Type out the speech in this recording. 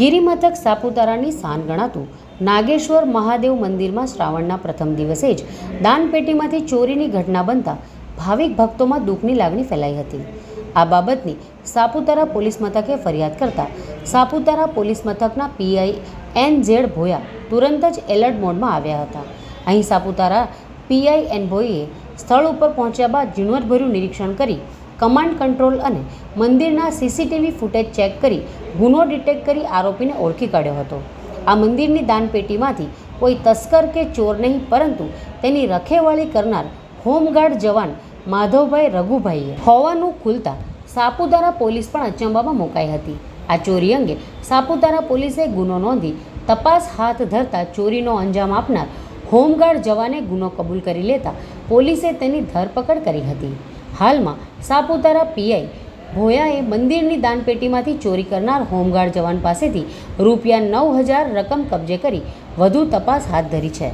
ગિરિમથક સાપુતારાની શાન ગણાતું નાગેશ્વર મહાદેવ મંદિરમાં શ્રાવણના પ્રથમ દિવસે જ દાનપેટીમાંથી ચોરીની ઘટના બનતા ભાવિક ભક્તોમાં દુઃખની લાગણી ફેલાઈ હતી. આ બાબતની સાપુતારા પોલીસ મથકે ફરિયાદ કરતા સાપુતારા પોલીસ મથકના પીઆઈ એન ઝેડ ભોયા તુરંત જ એલર્ટ મોડમાં આવ્યા હતા. અહીં સાપુતારા પીઆઈ એન ભોઈએ સ્થળ ઉપર પહોંચ્યા બાદ ઝીણવટભર્યું નિરીક્ષણ કરી, કમાન્ડ કંટ્રોલ અને મંદિરના સીસીટીવી ફૂટેજ ચેક કરી, ગુનો ડિટેક્ટ કરી આરોપીને ઓળખી કાઢ્યો હતો. આ મંદિરની દાનપેટીમાંથી કોઈ તસ્કર કે ચોર નહીં, પરંતુ તેની રખેવાળી કરનાર હોમગાર્ડ જવાન માધવભાઈ રઘુભાઈએ હોવાનું ખુલતા સાપુતારા પોલીસ પણ અચંબામાં મુકાઈ હતી. આ ચોરી અંગે સાપુતારા પોલીસે ગુનો નોંધી તપાસ હાથ ધરતા ચોરીનો અંજામ આપનાર હોમગાર્ડ જવાને ગુનો કબૂલ કરી લેતા પોલીસે તેની ધરપકડ કરી હતી. હાલમાં સાપુતારા પીઆઈ ભોયાએ મંદિરની દાનપેટીમાંથી ચોરી કરનાર હોમગાર્ડ જવાન પાસેથી રૂપિયા નવ હજાર રકમ કબજે કરી વધુ તપાસ હાથ ધરી છે.